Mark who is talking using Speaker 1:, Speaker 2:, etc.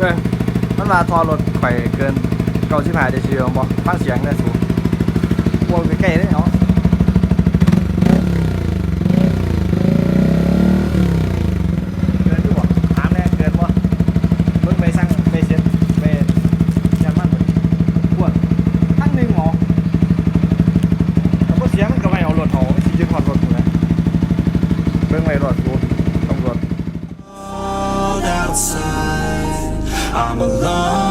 Speaker 1: เออมันมาทอรถไข่เกินเก่าชิบหายเดซิเบลบ่ฟังเสียงได้สูง I'm alone.